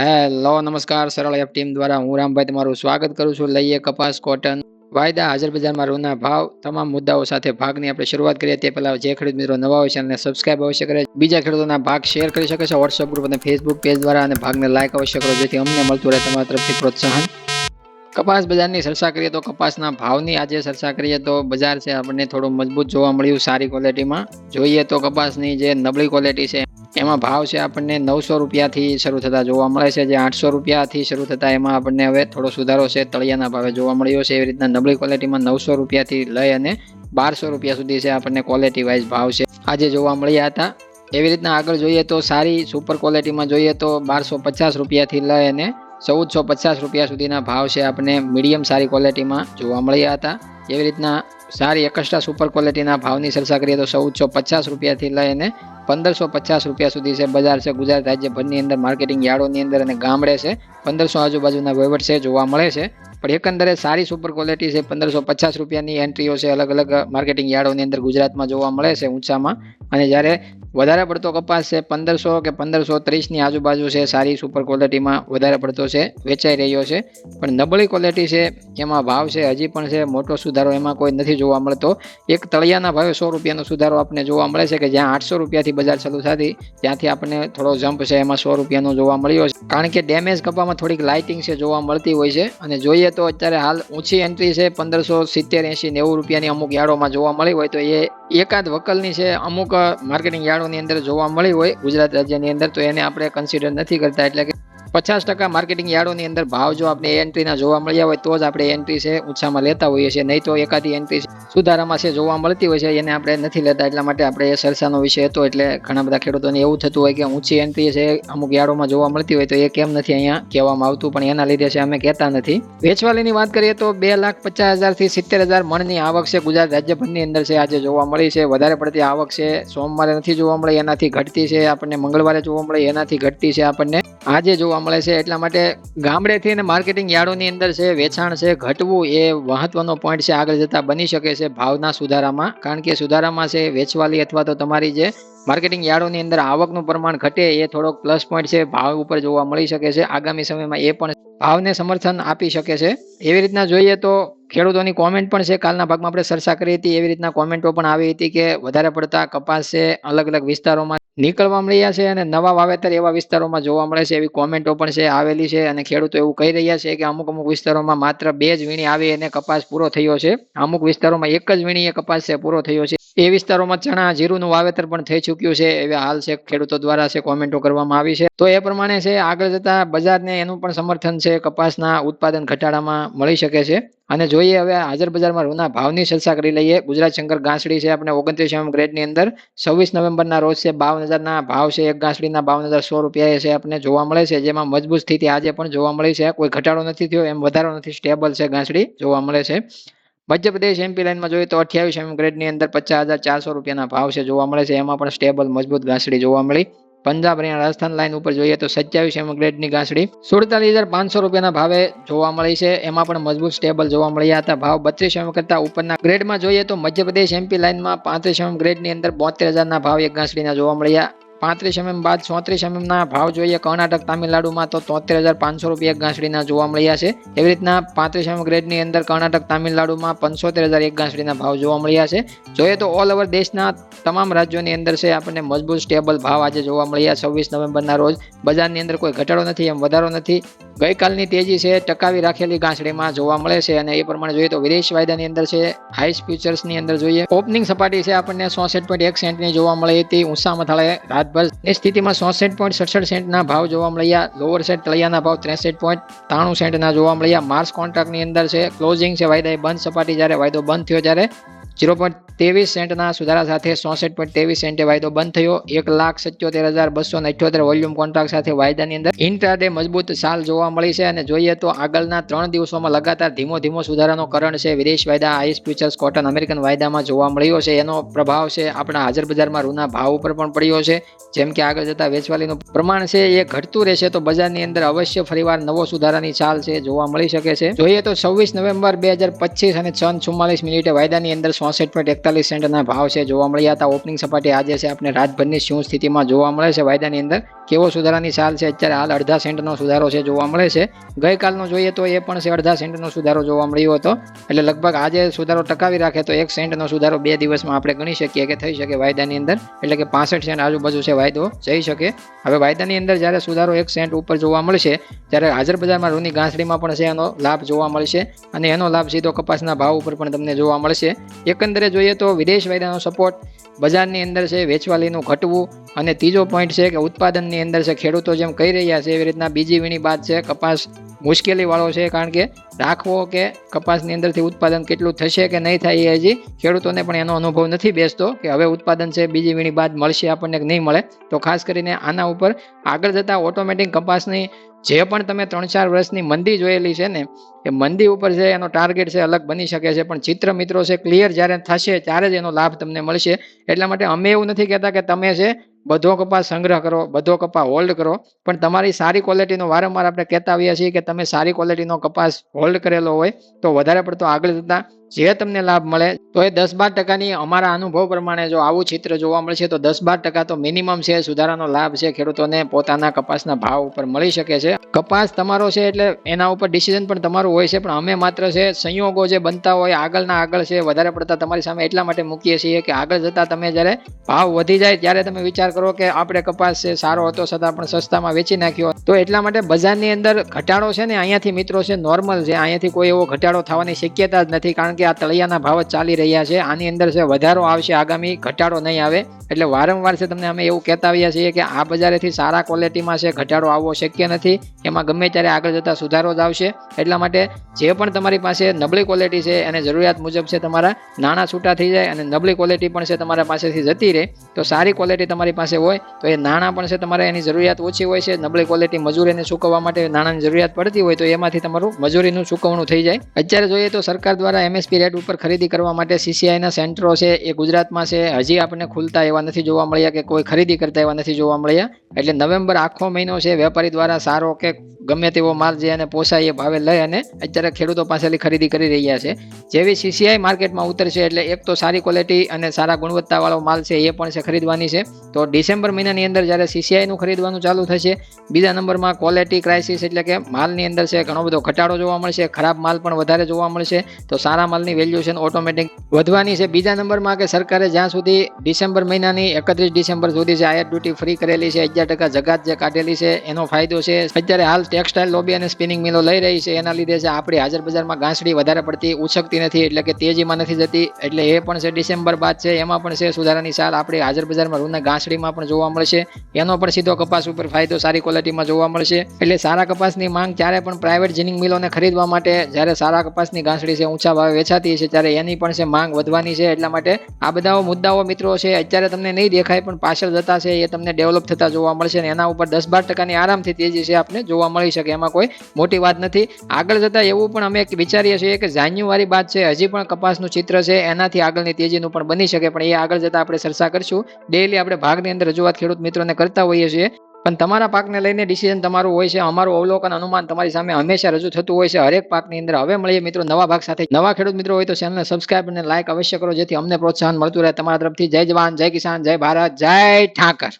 Hello, નમસ્કાર, સરળ app team દ્વારા હું રામભાઈ તમારું સ્વાગત કરું છું. લઈએ કપાસ કોટન વાયદા, હાજર બજારમાં રૂના ભાવ, તમામ મુદ્દાઓ સાથે ભાગની આપણે શરૂઆત કરીએ. તે પહેલા જે ખેડૂત મિત્રો નવા હોય છે અને સબસ્ક્રાઇબ અવશ્ય કરે. બીજા ખેડૂતોના ભાગ શેર કરી શકે છે વોટ્સઅપ ગ્રુપ અને ફેસબુક પેજ દ્વારા અને ભાગને લાઇક અવશ્ય કરો, જેથી અમને મળતું રહે તમારા તરફથી પ્રોત્સાહન. કપાસ બજારની ચર્ચા કરીએ તો કપાસના ભાવની આજે ચર્ચા કરીએ તો બજાર છે આપણને થોડું મજબૂત જોવા મળ્યું સારી ક્વોલિટીમાં જોઈએ તો કપાસની જે નબળી ક્વોલિટી છે એમાં ભાવ છે આપણને નવસો રૂપિયાથી શરૂ થતા જોવા મળે છે, જે આઠસો રૂપિયાથી શરૂ થતા એમાં આપણને હવે થોડો સુધારો છે, તળિયાના ભાવે જોવા મળ્યો છે, એવી રીતના નબળી ક્વોલિટીમાં નવસો રૂપિયાથી લઈ અને બારસો રૂપિયા સુધી છે આપણને ક્વોલિટી વાઇઝ ભાવ છે. આજે જોવા મળ્યા હતા, એવી રીતના આગળ જોઈએ તો સારી સુપર ક્વોલિટીમાં જોઈએ તો બારસો પચાસ રૂપિયાથી લઈ અને ચૌદસો પચાસ રૂપિયા સુધીના ભાવ છે આપણને મીડિયમ સારી ક્વોલિટીમાં જોવા મળ્યા હતા. એવી રીતના સારી એકસ્ટ્રા સુપર ક્વોલિટીના ભાવની ચર્ચા કરીએ તો ચૌદસો પચાસ રૂપિયાથી લઈને પંદરસો પચાસ રૂપિયા સુધી છે. બજાર છે, ગુજરાત રાજ્યભરની અંદર માર્કેટિંગ યાર્ડોની અંદર અને ગામડે છે. પંદરસો આજુબાજુના વહીવટ છે, જોવા મળે છે. પણ એકંદરે સારી સુપર ક્વોલિટી છે. પંદરસો પચાસ રૂપિયાની એન્ટ્રીઓ છે. અલગ અલગ માર્કેટિંગ યાર્ડોની અંદર ગુજરાતમાં જોવા મળે છે ઊંચામાં. અને જ્યારે વધારે પડતો કપાસ છે પંદરસો કે પંદરસો ત્રીસની આજુબાજુ છે, સારી સુપર ક્વોલિટીમાં વધારે પડતો છે, વેચાઈ રહ્યો છે. પણ નબળી ક્વોલિટી છે, એમાં ભાવ છે, હજી પણ છે, મોટો સુધારો એમાં કોઈ નથી જોવા મળતો. એક તળિયાના ભાવે સો રૂપિયાનો સુધારો આપણને જોવા મળે છે કે જ્યાં આઠસો રૂપિયાથી બજાર ચાલુ થતી, ત્યાંથી આપણને થોડો જમ્પ છે, એમાં સો રૂપિયાનો જોવા મળ્યો છે. કારણ કે ડેમેજ કપામાં થોડીક લાઇટિંગ છે જોવા મળતી હોય છે. અને જોઈએ તો અત્યારે હાલ ઊંચી એન્ટ્રી છે, પંદરસો સિત્તેર એંશી નેવું રૂપિયાની અમુક યાર્ડોમાં જોવા મળી હોય તો એ એકાદ વકલની છે, અમુક માર્કેટિંગ યાર્ડોની અંદર જોવા મળી હોય ગુજરાત રાજ્યની અંદર, તો એને આપણે કન્સિડર નથી કરતા. એટલે કે પચાસ ટકા માર્કેટિંગ યાર્ડોની અંદર ભાવ જો આપણે એન્ટ્રીના જોવા મળ્યા હોય, તો જ આપણે એન્ટ્રી છે ઓછામાં લેતા હોઈએ છીએ. નહીં તો એકાદી એન્ટ્રી સુધારામાં છે, જોવા મળતી હોય છે, એને આપણે નથી લેતા. એટલા માટે આપણે એ સરસાનો વિષય હતો, એટલે ઘણા બધા ખેડૂતોને એવું થતું હોય કે ઊંચી એન્ટ્રી છે, અમુક યાર્ડોમાં જોવા મળતી હોય, તો એ કેમ નથી અહીંયા કહેવામાં આવતું, પણ એના લીધે છે, અમે કહેતા નથી. વેચવાલીની વાત કરીએ તો બે લાખ પચાસ હજારથી સિત્તેર હજાર મણની આવક છે, ગુજરાત રાજ્યભરની અંદર છે, આજે જોવા મળી છે. વધારે પડતી આવક છે, સોમવારે નથી જોવા મળી, એનાથી ઘટતી છે, આપણને મંગળવારે જોવા મળે, એનાથી ઘટતી છે, આપણને આજે જોવા મળે છે એટલા માટે ગામડેથી અને માર્કેટિંગ યાર્ડોની અંદર છે, વેચાણ છે, ઘટવું એ મહત્વનો પોઈન્ટ છે. આગળ જતા બની શકે છે ભાવના સુધારામાં. કારણ કે સુધારામાં છે વેચવાલી અથવા તો તમારી જે માર્કેટિંગ યાર્ડોની અંદર આવકનું પ્રમાણ ઘટે એ થોડોક પ્લસ પોઈન્ટ છે, ભાવ ઉપર જોવા મળી શકે છે. આગામી સમયમાં એ પણ ભાવને સમર્થન આપી શકે છે. એવી રીતના જોઈએ તો ખેડૂતોની કોમેન્ટ પણ છે. કાલના ભાગમાં આપણે ચર્ચા કરી હતી એવી રીતના કોમેન્ટો પણ આવી હતી કે વધારે પડતા કપાસ છે અલગ અલગ વિસ્તારોમાં નીકળવા મળ્યા છે અને નવા વાવેતર એવા વિસ્તારોમાં જોવા મળે છે, એવી કોમેન્ટો પણ છે, આવેલી છે અને ખેડૂતો એવું કહી રહ્યા છે કે અમુક અમુક વિસ્તારોમાં માત્ર બે જ વીણી આવી અને કપાસ પૂરો થયો છે. અમુક વિસ્તારોમાં એક જ વીણીએ કપાસ છે, પૂરો થયો છે. એ વિસ્તારોમાં ચણા જીરુનું વાવેતર પણ થઈ ચૂક્યું છે, એવા હાલ છે ખેડૂતો દ્વારા છે કોમેન્ટો કરવામાં આવી છે. તો એ પ્રમાણે છે આગળ જતા બજારને એનું પણ સમર્થન છે, કપાસના ઉત્પાદન ઘટાડામાં મળી શકે છે. અને જોઈએ હવે હાજર બજારમાં રૂના ભાવની ચર્ચા કરી લઈએ. ગુજરાત શંકર ગાંસડી છે આપણે ઓગણત્રીસ એમ ગ્રેડની અંદર. છવ્વીસ નવેમ્બરના રોજ છે બાવન હજારના ભાવ છે. એક ગાંસડીના બાવન હજાર સો રૂપિયા છે આપણે જોવા મળે છે. જેમાં મજબૂત સ્થિતિ આજે પણ જોવા મળી છે. કોઈ ઘટાડો નથી થયો, એમ વધારો નથી. સ્ટેબલ છે ગાંસડી જોવા મળે છે. મધ્યપ્રદેશ એમપી લાઇનમાં જોઈએ તો અઠ્યાવીસ એમ ગ્રેડની અંદર પચાસ હજાર ચારસો રૂપિયાના ભાવ છે જોવા મળે છે. એમાં પણ સ્ટેબલ મજબૂત ગાંસડી જોવા મળી. પંજાબ હરિયાણા રાજસ્થાન લાઇન ઉપર જોઈએ તો સત્યાવીસ એમ ગ્રેડની ગાંસડી સુડતાલીસ હજાર પાંચસો રૂપિયાના ભાવે જોવા મળી છે. એમાં પણ મજબૂત સ્ટેબલ જોવા મળ્યા હતા. ભાવ બત્રીસ એમ કરતા ઉપરના ગ્રેડમાં જોઈએ તો મધ્યપ્રદેશ એમપી લાઇનમાં પાંત્રીસ એમ ગ્રેડની અંદર બોતેર હજારના ભાવ એક ગાંસડીના જોવા મળ્યા. પાંત્રીસ એમએમ બાદ ચોત્રીસ એમએમના ભાવ જોઈએ. કર્ણાટક, તામિલનાડુમાં તો તોતેર હજાર પાંચસો રૂપિયા એક જોવા મળ્યા છે. એવી રીતના પાંત્રીસ એમએમ ગ્રેડની અંદર કર્ણાટક, તામિલનાડુમાં પંચોતેર હજાર એક ગાંસડીના ભાવ જોવા મળ્યા છે. જોઈએ તો ઓલ ઓવર દેશના તમામ રાજ્યોની અંદર છે આપણને મજબૂત સ્ટેબલ ભાવ આજે જોવા મળ્યા છવ્વીસ નવેમ્બરના રોજ બજારની અંદર કોઈ ઘટાડો નથી, એમ વધારો નથી. ગઈકાલની તેજી છે, ટકાવી રાખેલી ગાંસડીમાં જોવા મળે છે અને એ પ્રમાણે જોઈએ તો વિદેશ વાયદાની અંદર છે હાઈસ ફ્યુચર્સની અંદર જોઈએ. ઓપનિંગ સપાટી છે આપણને સોસઠ પોઈન્ટ એક સેન્ટની જોવા મળી હતી ઊંચા મથાળે રાતભરની સ્થિતિમાં સોસઠ પોઈન્ટ સડસઠ સેન્ટના ભાવ જોવા મળ્યા. લોઅર સેટ તળિયાના ભાવ ત્રેસઠ પોઈન્ટ ત્રાણું સેન્ટના જોવા મળ્યા. માર્સ કોન્ટ્રાક્ટની અંદર છે ક્લોઝિંગ છે, વાયદા એ બંધ સપાટી જ્યારે વાયદો બંધ થયો ત્યારે ઝીરો પોઈન્ટ ત્રેવીસ સેન્ટના સુધારા સાથે ચોસઠ પોઈન્ટ ત્રેવીસ સેન્ટે વાયદો બંધ થયો. એક લાખ સત્યોતેર હજાર બસો અઠ્યોતેર વોલ્યુમ કોન્ટ્રાક્ટ સાથે વાયદાની અંદર ઇન્ટ્રાડે મજબૂત ચાલ જોવા મળી છે અને જોઈએ તો આગળના ત્રણ દિવસોમાં લગાતાર ધીમો ધીમો સુધારાનો કરણ છે. વિદેશ વાયદા, આઈસ ફ્યુચર્સ, કોટન, અમેરિકન વાયદામાં જોવા મળ્યો છે. એનો પ્રભાવ છે આપણા હાજર બજારમાં રૂના ભાવ ઉપર પણ પડ્યો છે. જેમ કે આગળ જતા વેચવાલીનું પ્રમાણ છે એ ઘટતું રહેશે તો બજારની અંદર અવશ્ય ફરીવાર નવો સુધારાની ચાલ છે, જોવા મળી શકે છે. જોઈએ તો છવ્વીસ નવેમ્બર બે હજાર પચીસ અને છ ચુમ્માલીસ મિનિટે વાયદાની અંદર ચોસઠ પોઈન્ટ એકતાલીસ સેન્ટના ભાવ છે. જોવા મળ્યા હતા. ઓપનિંગ સપાટી આજે છે. આપણે રાજભરની શું સ્થિતિમાં જોવા મળે છે? વાયદાની અંદર કેવો સુધારાની ચાલ છે? અત્યારે હાલ અડધા સેન્ટનો સુધારો છે જોવા મળે છે. ગઈકાલનો જોઈએ તો એ પણ છે અડધા સેન્ટનો સુધારો જોવા મળ્યો હતો. એટલે લગભગ આજે સુધારો ટકાવી રાખે તો એક સેન્ટનો સુધારો બે દિવસમાં આપણે ગણી શકીએ કે થઈ શકે વાયદાની અંદર. એટલે કે પાસઠ સેન્ટ આજુબાજુ છે વાયદો જઈ શકે. હવે વાયદાની અંદર જ્યારે સુધારો એક સેન્ટ ઉપર જોવા મળશે, ત્યારે હાજર બજારમાં રૂની ગાંસડીમાં પણ છે એનો લાભ જોવા મળશે. અને એનો લાભ સીધો કપાસના ભાવ ઉપર પણ તમને જોવા મળશે. એકંદરે જોઈએ તો વિદેશ વાયદાનો સપોર્ટ બજારની અંદર છે, વેચવાલીનું ઘટવું. અને ત્રીજો પોઈન્ટ છે કે ઉત્પાદનની અંદર છે. ખેડૂતો જેમ કહી રહ્યા છે, એવી રીતના બીજી વીણી બાદ છે. કપાસ મુશ્કેલીવાળો છે, કારણ કે રાખવો કે કપાસની અંદરથી ઉત્પાદન કેટલું થશે કે નહીં થાય એ હજી ખેડૂતોને પણ એનો અનુભવ નથી બેસતો કે હવે ઉત્પાદન છે, બીજી વીણી બાદ મળશે આપણને નહીં મળે. તો ખાસ કરીને આના ઉપર આગળ જતા ઓટોમેટિક કપાસની જે પણ તમે ત્રણ ચાર વર્ષની મંદી જોયેલી છે ને એ મંદી ઉપર છે, એનો ટાર્ગેટ છે, અલગ બની શકે છે. પણ ચિત્ર મિત્રો છે ક્લિયર જ્યારે થશે ત્યારે જ એનો લાભ તમને મળશે. એટલા માટે અમે એવું નથી કહેતા કે તમે છે, બધો કપાસ સંગ્રહ કરો, બધો કપાસ હોલ્ડ કરો. પણ તમારી સારી ક્વોલિટીનો વારંવાર આપણે કહેતા આવીએ છીએ કે તમે સારી ક્વોલિટીનો કપાસ હોલ્ડ કરેલો હોય, તો વધારે પડતો આગળ જતા જે તમને લાભ મળે, તો એ દસ બાર ટકાની અમારા અનુભવ પ્રમાણે જો આવું ચિત્ર જોવા મળશે, તો દસ બાર ટકા તો મિનિમમ છે, સુધારાનો લાભ છે, ખેડૂતોને પોતાના કપાસના ભાવ ઉપર મળી શકે છે. કપાસ તમારો છે, એટલે એના ઉપર ડિસિઝન પણ તમારું હોય છે, પણ અમે માત્ર છે, સંયોગો જે બનતા હોય, આગળના આગળ છે, વધારે પડતા તમારી સામે એટલા માટે મૂકીએ છીએ કે આગળ જતા તમે જ્યારે ભાવ વધી જાય ત્યારે તમે વિચાર કરો કે આપણે કપાસ છે, સારો હતો, છતાં પણ સસ્તામાં વેચી નાખ્યો તો એટલા માટે બજારની અંદર ઘટાડો છે ને, અહીંયાથી મિત્રો છે નોર્મલ છે, અહીંયાથી કોઈ એવો ઘટાડો થવાની શક્યતા જ નથી, કારણ કે આ તળિયાના ભાવ જ ચાલી રહ્યા છે. આની અંદર છે, વધારો આવશે, આગામી ઘટાડો નહીં આવે. એટલે વારંવાર છે, તમને અમે એવું કહેતા આવ્યા છીએ કે આ બજારેથી સારા ક્વોલિટીમાં છે, ઘટાડો આવવો શક્ય નથી. એમાં ગમે ત્યારે આગળ જતા સુધારો જ આવશે. એટલા માટે જે પણ તમારી પાસે નબળી ક્વોલિટી છે અને જરૂરિયાત મુજબ છે તમારા નાણાં છૂટા થઈ જાય અને નબળી ક્વોલિટી પણ છે તમારા પાસેથી જતી રહે, તો સારી ક્વોલિટી તમારી પાસે હોય, તો એ નાણાં પણ છે તમારે એની જરૂરિયાત ઓછી હોય છે. નબળી ક્વોલિટી મજૂરીને ચૂકવવા માટે નાણાંની જરૂરિયાત પડતી હોય તો એમાંથી તમારું મજૂરીનું ચૂકવણું થઈ જાય. અત્યારે જોઈએ તો સરકાર દ્વારા એમએસપી રેટ ઉપર ખરીદી કરવા માટે સીસીઆઈના સેન્ટરો છે, એ ગુજરાતમાં છે. હજી આપણને ખુલતા એવા નથી જોવા મળ્યા કે કોઈ ખરીદી કરતા એવા નથી જોવા મળ્યા. એટલે નવેમ્બર આખો મહિનો છે, વેપારી દ્વારા સારો કે ગમે તેવો માલ જે એને પોસાય એ ભાવે લઈ અને અત્યારે ખેડૂતો પાસેથી ખરીદી કરી રહ્યા છે. જેવી સીસીઆઈ માર્કેટમાં ઉતરશે એટલે એક તો સારી ક્વોલિટી અને સારા ગુણવત્તાવાળો માલ છે એ પણ છે ખરીદવાની છે. તો ડિસેમ્બર મહિનાની અંદર જ્યારે સીસીઆઈનું ખરીદવાનું ચાલુ થશે, બીજા નંબરમાં ક્વોલિટી ક્રાઇસિસ એટલે કે માલની અંદર છે ઘણો બધો ઘટાડો જોવા મળશે, ખરાબ માલ પણ વધારે જોવા મળશે, તો સારા માલની વેલ્યુએશન ઓટોમેટિક વધવાની છે. બીજા નંબરમાં કે સરકારે જ્યાં સુધી ડિસેમ્બર મહિનાની એકત્રીસ ડિસેમ્બર સુધી છે આયાત ડ્યુટી ફ્રી કરેલી છે, અગિયાર ટકા જગાત જે કાઢેલી છે, એનો ફાયદો છે. અત્યારે હાલ ટેક્સટાઇલ લોબી અને સ્પિનિંગ મિલો લઈ રહી છે, એના લીધે છે, આપણી હાજર બજારમાં ઘાસડી વધારે પડતી ઉછકતી નથી, એટલે કે તેજીમાં નથી જતી, એટલે એ પણ છે ડિસેમ્બર બાદ છે, એમાં પણ છે સુધારાની સાર, આપણી હાજર બજારમાં રૂના ઘાસડીમાં પણ જોવા મળશે, એનો પણ સીધો કપાસ ઉપર ફાયદો સારી ક્વોલિટીમાં જોવા મળશે, એટલે સારા કપાસની માંગ ત્યારે પણ પ્રાઇવેટ જીનિંગ મિલોને ખરીદવા માટે, જ્યારે સારા કપાસની ઘાસડી છે ઊંચા ભાવે વેચાતી છે, ત્યારે એની પણ છે માંગ વધવાની છે, એટલા માટે આ બધા મુદ્દાઓ મિત્રો છે, અત્યારે તમને નહીં દેખાય, પણ પાછળ જતા છે, એ તમને ડેવલપ થતા જોવા મળશે, અને એના ઉપર દસ બાર ટકાની આરામથી તેજી છે, આપને જોવા મળી શકે, એમાં કોઈ મોટી વાત નથી. આગળ જતા એવું પણ અમે વિચારીએ છીએ કે જાન્યુઆરી બાદ છે, હજી પણ કપાસનું ચિત્ર છે, એનાથી આગળની તેજીનું પણ બની શકે, પણ એ આગળ જતા આપણે ચર્ચા કરશું. ડેઈલી આપણે ભાગની અંદર રજૂઆત ખેડૂત મિત્રોને કરતા હોઈએ છીએ. પણ તમારા પાકને લઈને ડિસિઝન તમારું હોય છે, અમારું અવલોકન અનુમાન તમારી સામે હંમેશા રજૂ થતું હોય છે, હરેક પાકની અંદર. હવે મળીએ મિત્રો નવા ભાગ સાથે. નવા ખેડૂત મિત્રો હોય તો ચેનલને સબસ્ક્રાઇબ અને લાઇક અવશ્ય કરો, જેથી અમને પ્રોત્સાહન મળતું રહે. તમારા તરફથી જય જવાન, જય કિસાન, જય ભારત, જય ઠાકર.